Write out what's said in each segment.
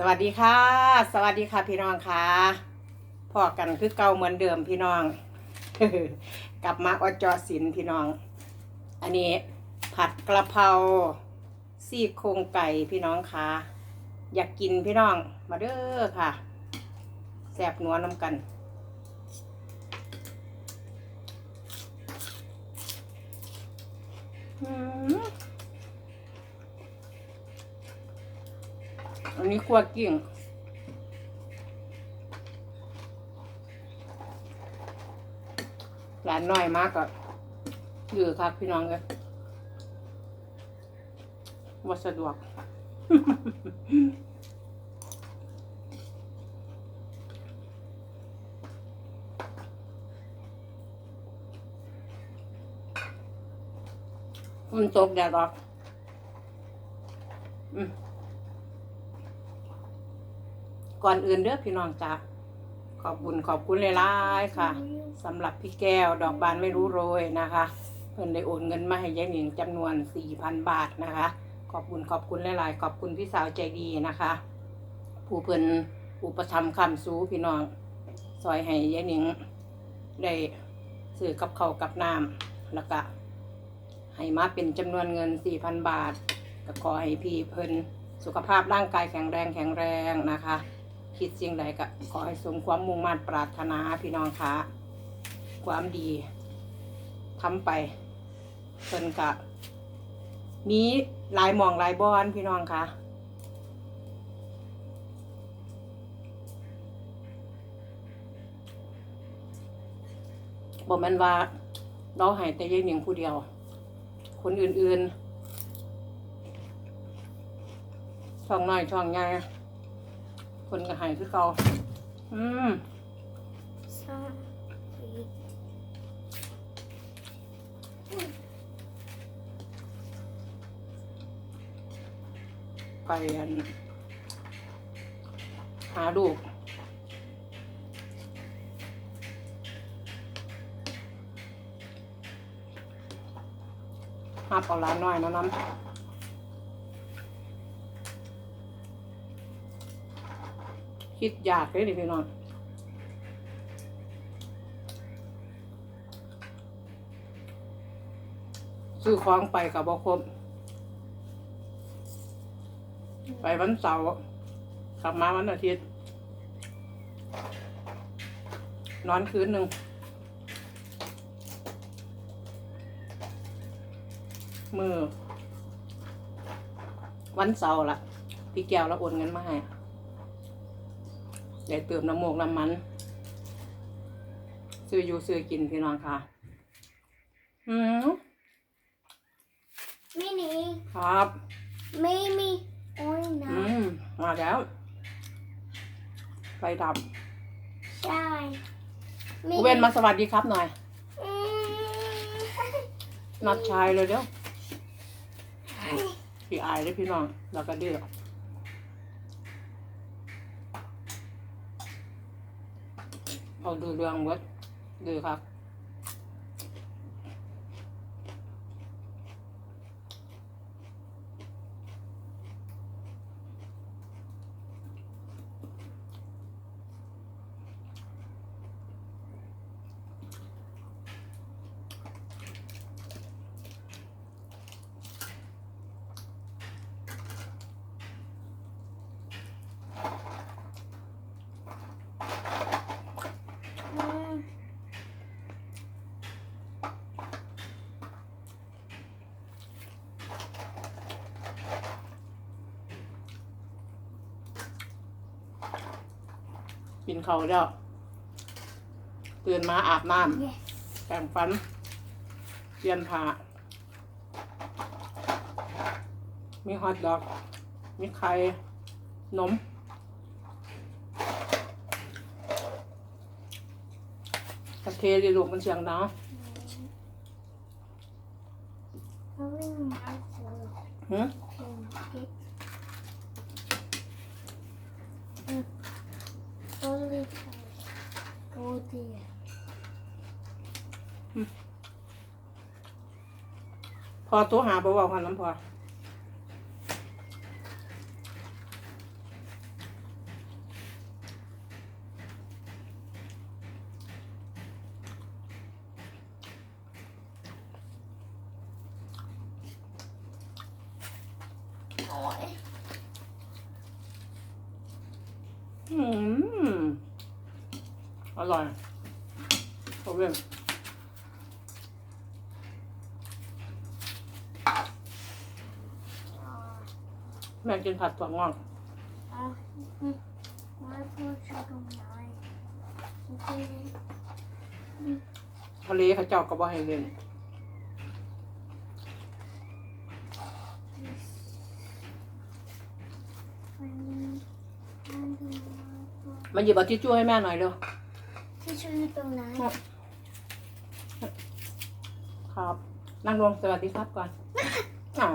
สวัสดีค่ะ สวัสดีค่ะพี่น้องค่ะพอกันคือเก่าเหมือนเดิมพี่น้อง กลับมาอจอสินพี่น้อง อันนี้ผัดกระเพราซี่โครงไก่พี่น้องค่ะ อยากกินพี่น้องมาเด้อค่ะแสบนัวน้ำกันอืม อันนี้คั่วกิ้งหลานน้อยมากก็ยือครับพี่น้องเลยว่าสะดวกมันตกแดดออก อืม ก่อนอื่นเด้อพี่น้องจ้าขอบคุณขอบคุณหลายๆค่ะสำหรับพี่แก้วดอกบานไม่รู้โรยนะคะ เพิ่นได้โอนเงินมาให้ยายหนิงจำนวน 4,000 บาทนะคะ ขอบคุณขอบคุณหลายๆ ขอบคุณพี่สาวใจดีนะคะ ผู้เพิ่นอุปถัมภ์คำสูพี่น้องซอยให้ยายหนิงได้ซื้อกับเขากับน้ำแล้วก็ให้มาเป็นจำนวนเงิน 4,000 บาทก็ขอให้พี่เพิ่นสุขภาพร่างกายแข็งแรงแข็งแรงนะคะ คิดสิ่งใดก็ขอให้สมความมุ่งมั่นปรารถนาพี่น้องคะความดีทำไปเพิ่นกะมีหลายมองหลายบอนพี่น้องคะบอกมันว่าเราให้แต่ยายหนิงผู้เดียว คนอื่นๆ ช่องน้อยช่องใหญ่ คนก็หายคือเก่าอืมไปอันหาลูกหาเอาล้านน้อยนะน้ำ คิดอยากเลยดิพี่น้องซื้อของไปกับบอครบไปวันเสาร์กลับมาวันอาทิตย์ นอนคืนหนึ่งมือ วันเสาร์ละพี่แก้วแล้วโอนเงินมาให้ ได้เติมน้ำโมกน้ำมัน ซื้ออยู่ซื้อกินพี่น้องค่ะ อืมมินิครับ ไม่มีโอ้ยนะอืม มาแล้วไปดับใช่กูเวนมาสวัสดีครับหน่อย อืมนัดชายเลยเดี๋ยว พี่อายเลยพี่น้อง แล้วก็เดือ เขาดูดวงเวิดดูครับ กินเขาวแล้วตื่นมาอาบน้ำ yes แปรงฟันเปลี่ยนผ้ามีฮอทดอก มีไข่นมกระเทดิลูกมันเสียงดังเขาวิ่งมาเจอหืม เพียงคิดอืมโอ้ยโอ้เดีย พอตัวหาบ่เว้าหันน้ำพอ อืมอร่อยเขาเรียก อ่า แม่กินผัดถั่วงอกอะอืมมาพูดชื่อตรงไหนโอเคทะเลเขาเจ้าก็บ่ให้เล่นวันนี้มันดูว่ามาหยิบเอาทิชชู่ให้แม่หน่อยเร็วที่ชื่อตรงไหนครับ นั่งลงสวัสดีครับก่อนอ๋อ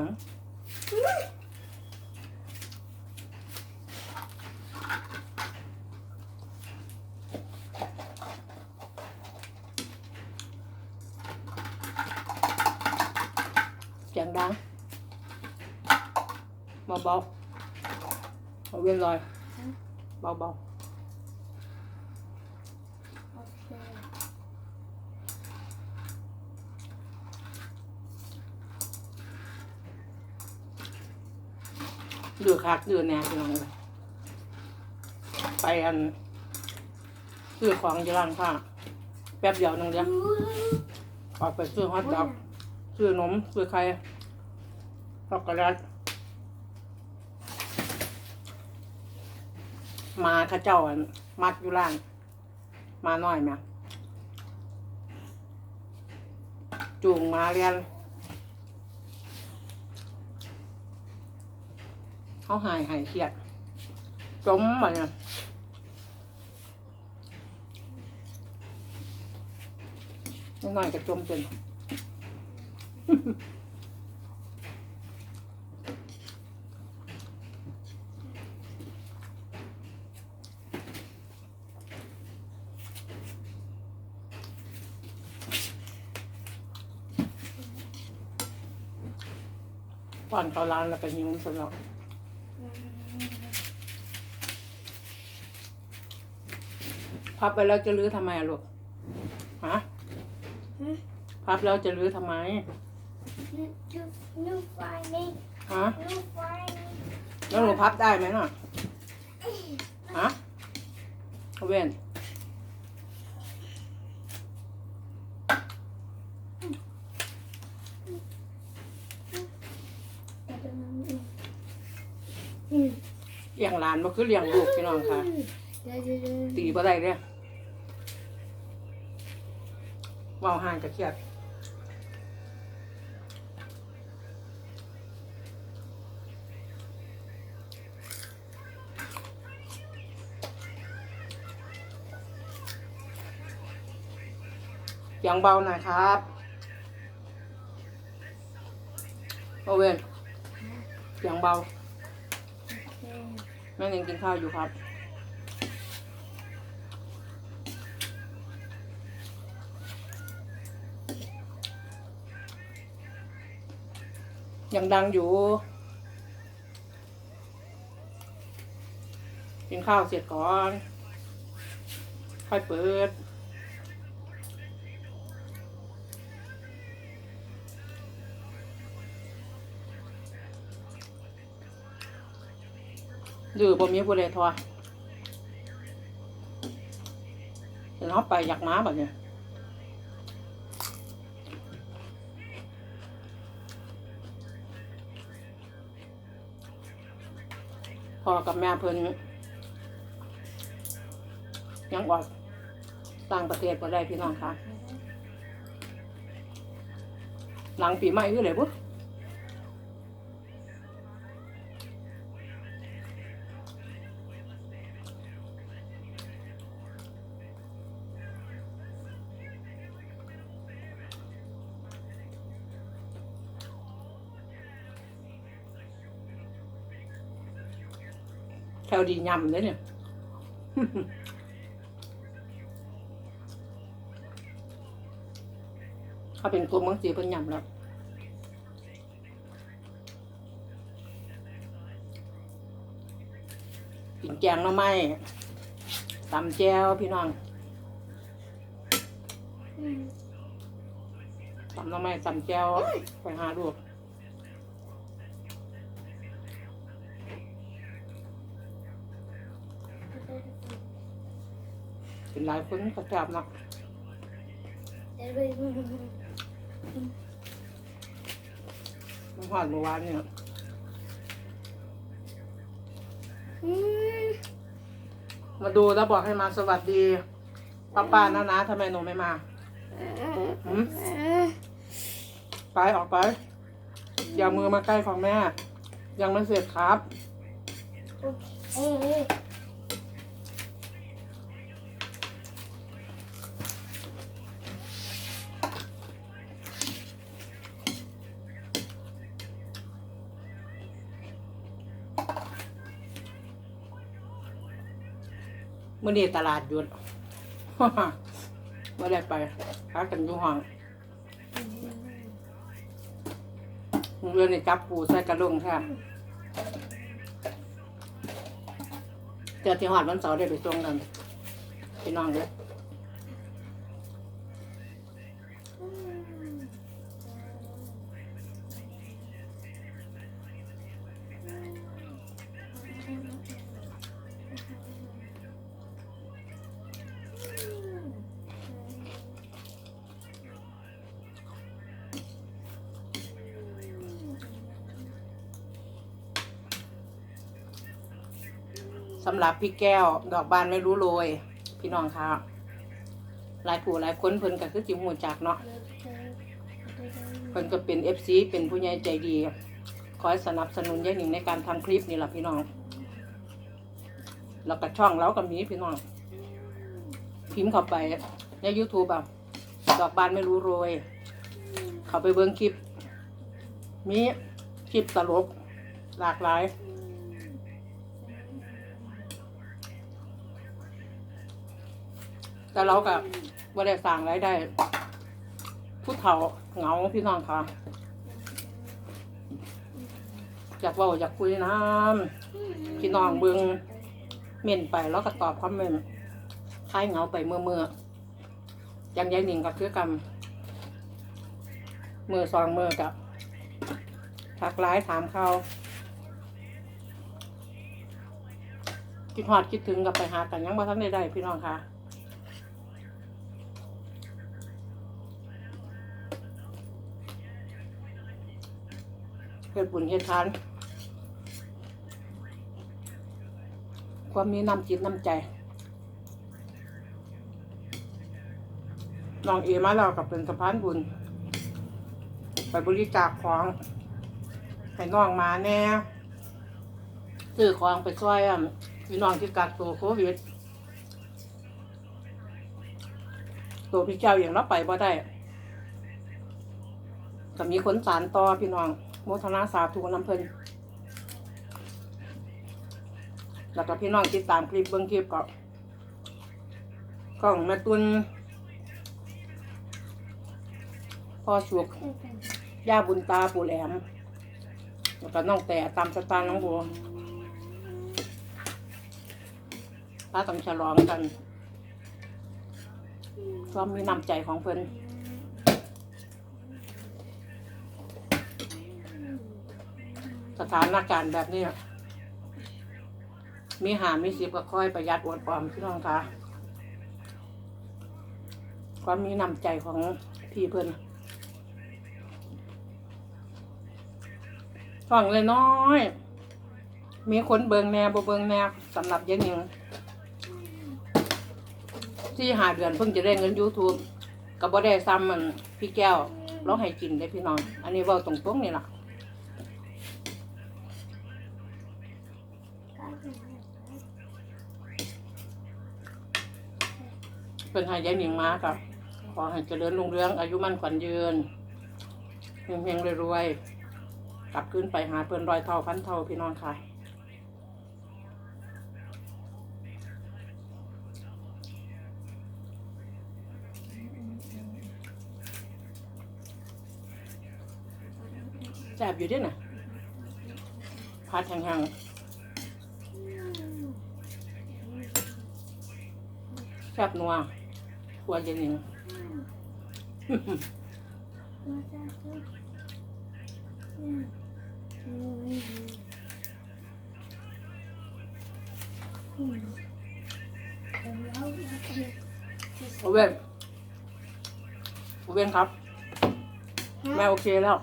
เสียงดังเบาๆเอาเวียนลอยเบาโอเค ๆดื้อคักเดื้อแน่พี่น้องเลยไปอันซื้อของจะร้านค้าแป๊บเดียวนึงเดียวออกไปซื้อฮอทดอกซื้อนมซื้อไข่ช็อกโกแลตมาข้าเจ้าอันมัดอยู่ล่างมาหน่อยไหมจูงมาเรียน เขาหายหายเครียดจมมาเนี่ยนิดหน่อยก็จมจนก่อนเขาร้านแล้วก็ยิ้มสนอ พับไปแล้วจะรื้อทำไมอะลูกฮะฮึพับแล้วจะรื้อทำไมนูนูไฟนี่ฮะนูไฟนี่แล้วหนูพับได้ไหมน่ะฮะเอาเว้นแต่ตรงนั้นอืมเลี้ยงหลานบ่คือเลี้ยงลูกพี่น้องค่ะเดี๋ยวเดี๋ยวเดี๋ยวตีบ่ได้เด้ เว้าห่างจะเครียดเสียงเบาหน่อยครับโอเวนเสียงเบาโอเคแม่ยังกินข้าวอยู่ครับ ยังดังอยู่ กินข้าวเสร็จก่อน ค่อยเปิดดื้อบ่มีผู้ใดทอเห็นเขาไปอยากม้าแบบเนี้ย พ่อกับแม่เพิ่นยังออกต่างประเทศบ่ได้พี่น้องค่ะ หลังปีใหม่คือเลยบุ๊ ดียำเลยเนี่ยเขาเป็นกลุ่มเมืองจีเพิ่นยำแล้วกินแกงหน่อไม้ตำแจวพี่น้องอืมตำหน่อไม้ตำแจวไปหาดูก เดี๋ยวเดี๋ยว เป็น หลายคนก็จับเนาะมันหอดเมื่อวานเนี่ยมาดูแล้วบอกให้มาสวัสดีป้าป้าน้านาทำไมหนูไม่มาหืมไปออกไป อย่ามือมาใกล้ของแม่ ยังไม่เสร็จครับ มื่อนี้ตลาดหยุดไม่ได้ไปพักกันอยู่ห้องเรื่องนี้จับปูใส่กระลงแทบเจอที่หอดวันเสาร์ได้ไปตรงนั้นพี่น้องเด้อ หรับพี่แก้ว ดอกบานไม่รู้โรยพี่น้องค่ะหลายผู้หลายคนเพิ่นก็คือจิมหูจักเนาะเพิ่นก็เป็นเอฟซีเป็นผู้ใหญ่ใจดีคอยสนับสนุนยายหนิงในการทำคลิปนี่แหละพี่น้องแล้วก็ช่องเราก็มีพี่น้อง พิมพ์เข้าไปใน YouTube อะดอกบานไม่รู้โรย เข้าไปเบิ่งคลิป มีคลิปตลกหลากหลาย แต่เราก็บ่ได้สร้างรายได้ผู้เฒ่าเหงาพี่น้องค่ะอยากเว้าอยากคุยน้ำพี่น้องเบิงเม่นไปแล้วก็ตอบคอมเมนต์คลายเหงาไปเมื่อเมื่อยังยายหนิงก็คือกันมือสองมือกับทักไลน์ถามเขาคิดฮอดคิดถึงกับไปหากันยังบ่ทันได้ได้พี่น้องค่ะ เฮ็ดบุญเฮ็ดทาน ความมีน้ำจิตน้ำใจน้องเอมาเรากับเป็นสะพานบุญ ไปบริจาคของให้น้องมาแน่ซื้อของไปช่วยอะพี่น้องที่กักตัวโควิดตัวพี่เจ้าอย่างเราไปบ่ได้ก็มีคนสารต่อพี่น้อง โมทนาสาธุน้ำเพลินแล้วก็พี่น้องติดตามคลิปเบิ้งคลิปก็กล้องแม่ตุนพ่อชุกย่าบุญตาปู่แหลม แล้วก็น้องแต่ตามสไตล์น้องบัวป้าต้องฉลองกันความมีน้ำใจของเพิ่น ถานการณ์แบบนี้มีหามีสิบก็ค่อยประหยัดอวดออมพี่น้องคะความมีน้ำใจของพี่เพื่อนฟังเลยน้อย มีคนเบิงแนวบ่เบิงแนวสำหรับยายหนิงที่หาเดือนเพิ่งจะได้เงิน YouTube ก็บ่ได้ซ้ำมันพี่แก้วร้องให้กินได้พี่น้อง อันนี้เว้าตรงๆนี่ล่ะ เป็นห้ยายหนิงมากับขอให้เจริญรุ่งเรืองอายุมั่นขวัญยืนเฮงๆรวยๆกลับขึ้นไปหาเพิ่นรอยเท่าพันเท่าพี่น้องค่ะแซ่บอยู่ด้วยนะพัดแห้งๆแซ่บนัว ควรจะหนิงอืมเว่นโอเว่นครับ แม่โอเคแล้ว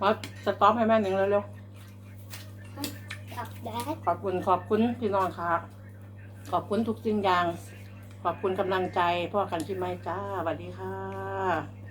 มาสต็อปให้แม่หนึ่งเร็วกับแดดๆขอบคุณขอบคุณพี่น้องค่ะข อบคุณทุกสิ่งอย่าง ขอบคุณกำลังใจพ่อกันที่ไม่จ้าสวัสดีค่ะ